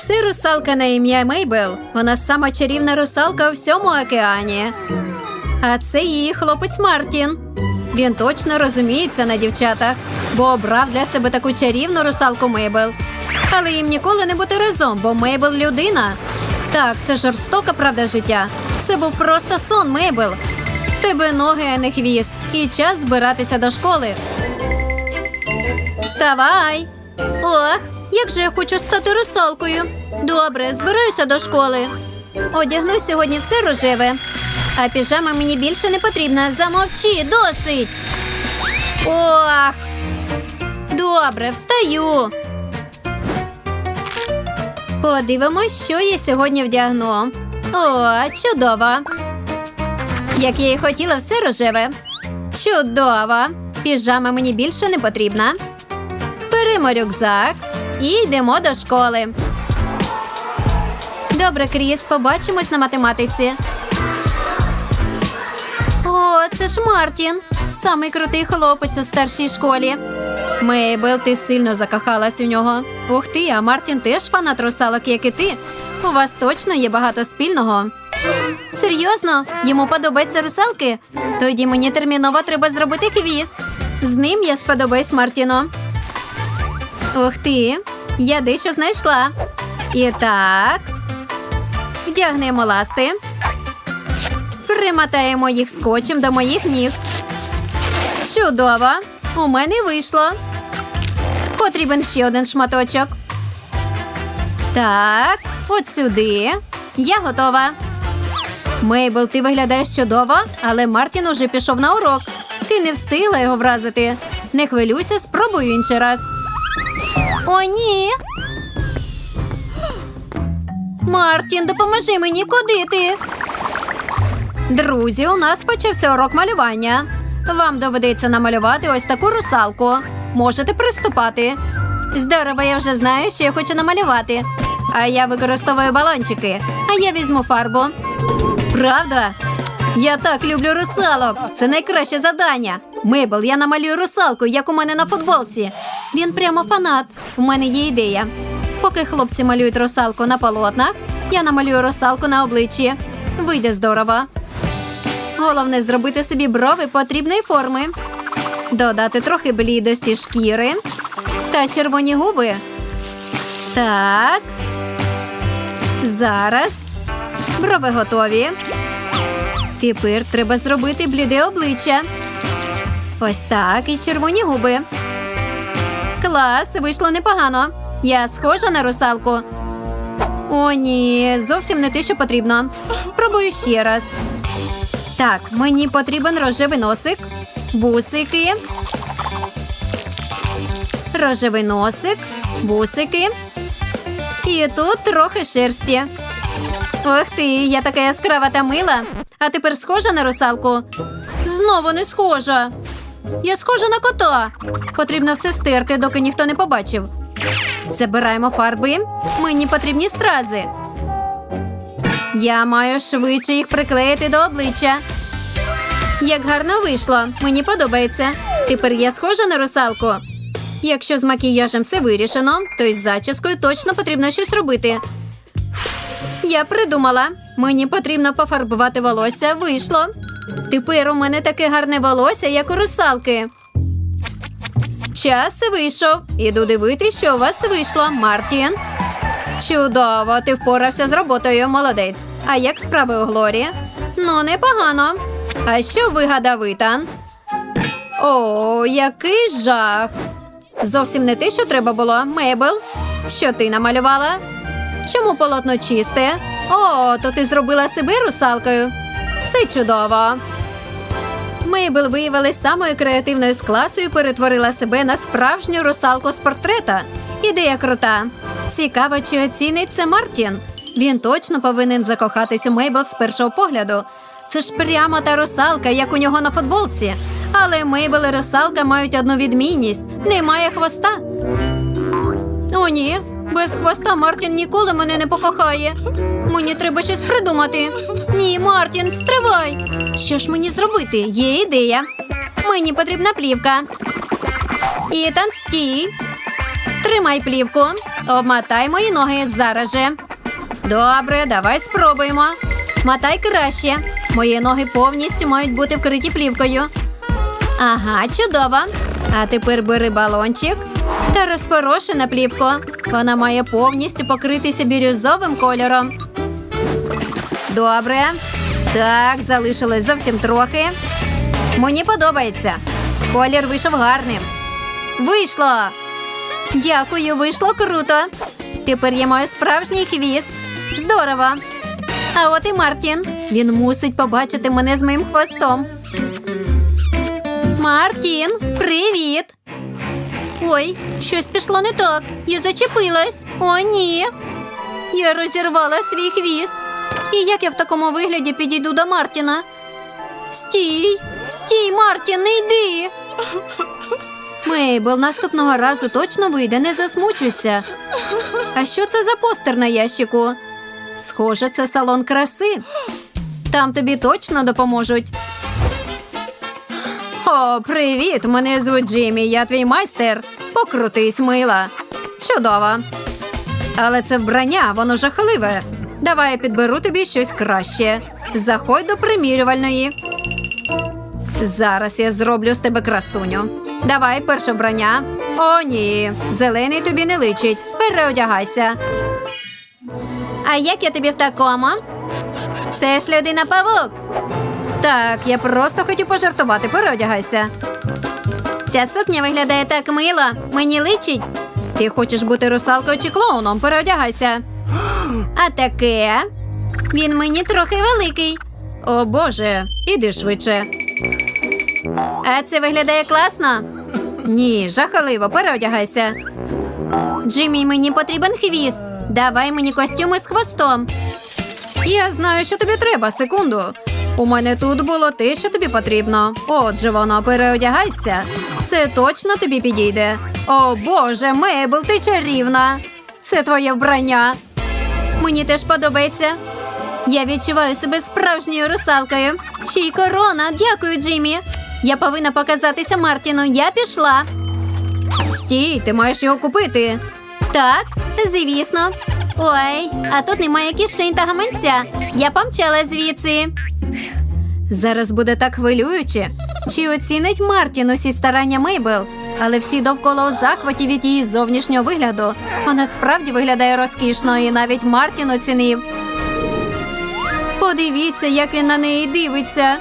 Це русалка на ім'я Мейбл. Вона сама чарівна русалка у всьому океані. А це її хлопець Мартін. Він точно розуміється на дівчатах, бо обрав для себе таку чарівну русалку Мейбл. Але їм ніколи не бути разом, бо Мейбл людина. Так, це жорстока правда життя. Це був просто сон, Мейбл. В тебе ноги, а не хвіст, і час збиратися до школи. Вставай! Ох, як же я хочу стати русалкою. Добре, збираюся до школи. Одягну сьогодні все рожеве. А піжама мені більше не потрібна. Замовчи, досить. Ох. Добре, встаю. Подивимось, що я сьогодні вдягну. О, чудово. Як я і хотіла, все рожеве. Чудово. Піжама мені більше не потрібна. Беремо рюкзак і йдемо до школи. Добре, Кріс, побачимось на математиці. О, це ж Мартін. Самий крутий хлопець у старшій школі. Мейбл, ти сильно закохалась у нього. Ух ти, а Мартін теж фанат русалок, як і ти. У вас точно є багато спільного. Серйозно? Йому подобаються русалки? Тоді мені терміново треба зробити хвіст. З ним я сподобаюсь Мартіну. Ух ти, я дещо знайшла. І так. Вдягнемо ласти. Примотаємо їх скотчем до моїх ніг. Чудово! У мене вийшло. Потрібен ще один шматочок. Так, от сюди. Я готова. Мейбл, ти виглядаєш чудово, але Мартін уже пішов на урок. Ти не встигла його вразити. Не хвилюйся, спробую інший раз. О, ні. Мартін, допоможи мені, куди ти? Друзі, у нас почався урок малювання. Вам доведеться намалювати ось таку русалку. Можете приступати. Здорово, я вже знаю, що я хочу намалювати. А я використовую балончики, а я візьму фарбу. Правда? Я так люблю русалок. Це найкраще завдання. Мейбл, я намалюю русалку, як у мене на футболці. Він прямо фанат. У мене є ідея. Поки хлопці малюють русалку на полотнах, я намалюю русалку на обличчі. Вийде здорово. Головне зробити собі брови потрібної форми, додати трохи блідості шкіри та червоні губи. Так. Зараз. Брови готові. Тепер треба зробити бліде обличчя. Ось так і червоні губи. Клас, вийшло непогано. Я схожа на русалку. О, ні, зовсім не те, що потрібно. Спробую ще раз. Так, мені потрібен рожевий носик, вусики, рожевий носик, вусики. І тут трохи шерсті. Ох ти, я така яскрава та мила. А тепер схожа на русалку? Знову не схожа. Я схожа на кота. Потрібно все стерти, доки ніхто не побачив. Забираємо фарби. Мені потрібні стрази. Я маю швидше їх приклеїти до обличчя. Як гарно вийшло, мені подобається. Тепер я схожа на русалку. Якщо з макіяжем все вирішено, то із зачіскою точно потрібно щось робити. Я придумала. Мені потрібно пофарбувати волосся. Вийшло. Тепер у мене таке гарне волосся, як у русалки. Час вийшов. Іду дивитися, що у вас вийшло, Мартін. Чудово, ти впорався з роботою, молодець. А як справи у Глорі? Ну, непогано. А що вигадав Ітан? О, який жах. Зовсім не те, що треба було, Мейбл. Що ти намалювала? Чому полотно чисте? О, то ти зробила себе русалкою. Це чудово. Мейбл виявилась самою креативною з класу і перетворила себе на справжню русалку з портрета. Ідея крута. Цікаво, чи оцінить це Мартін. Він точно повинен закохатись у Мейбл з першого погляду. Це ж прямо та русалка, як у нього на футболці. Але Мейбл і русалка мають одну відмінність: немає хвоста. О, ні, без хвоста Мартін ніколи мене не покохає. Мені треба щось придумати. Ні, Мартін, стривай. Що ж мені зробити? Є ідея. Мені потрібна плівка. Ітан, стій. Тримай плівку. Обмотай мої ноги зараз же. Добре, давай спробуємо. Мотай краще. Мої ноги повністю мають бути вкриті плівкою. Ага, чудово. А тепер бери балончик та розпороши на плівку. Вона має повністю покритися бірюзовим кольором. Добре. Так, залишилось зовсім трохи. Мені подобається. Колір вийшов гарним. Вийшло. Дякую, вийшло круто. Тепер я маю справжній хвіст. Здорово. А от і Мартін. Він мусить побачити мене з моїм хвостом. Мартін, привіт. Ой, щось пішло не так. Я зачепилась. О, ні. Я розірвала свій хвіст. І як я в такому вигляді підійду до Мартіна? Стій! Стій, Мартін, не йди. Мейбл, наступного разу точно вийде, не засмучуйся. А що це за постер на ящику? Схоже, це салон краси. Там тобі точно допоможуть. О, привіт! Мене звуть Джиммі, я твій майстер. Покрутись, мила. Чудово. Але це вбрання, воно жахливе. Давай я підберу тобі щось краще. Заходь до примірювальної. Зараз я зроблю з тебе красуню. Давай перше вбрання. О, ні. Зелений тобі не личить. Переодягайся. А як я тобі в такому? Це ж людина павук. Так, я просто хотів пожартувати. Переодягайся. Ця сукня виглядає так мило. Мені личить. Ти хочеш бути русалкою чи клоуном? Переодягайся. А таке. Він мені трохи великий. О Боже, іди швидше. А це виглядає класно? Ні, жахливо, переодягайся. Джиммі, мені потрібен хвіст. Давай мені костюми з хвостом. Я знаю, що тобі треба, секунду. У мене тут було те, що тобі потрібно. Отже, воно переодягайся. Це точно тобі підійде. О Боже, Мейбл, ти чарівна. Це твоє вбрання. Мені теж подобається. Я відчуваю себе справжньою русалкою. Ще й корона. Дякую, Джиммі. Я повинна показатися Мартіну. Я пішла. Стій, ти маєш його купити. Так, звісно. Ой, а тут немає кишень та гаманця. Я помчала звідси. Зараз буде так хвилююче. Чи оцінить Мартін усі старання Мейбл? Але всі довкола у захваті від її зовнішнього вигляду. Вона справді виглядає розкішно, і навіть Мартін оцінив. Подивіться, як він на неї дивиться.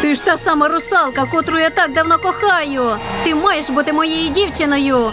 Ти ж та сама русалка, котру я так давно кохаю. Ти маєш бути моєю дівчиною.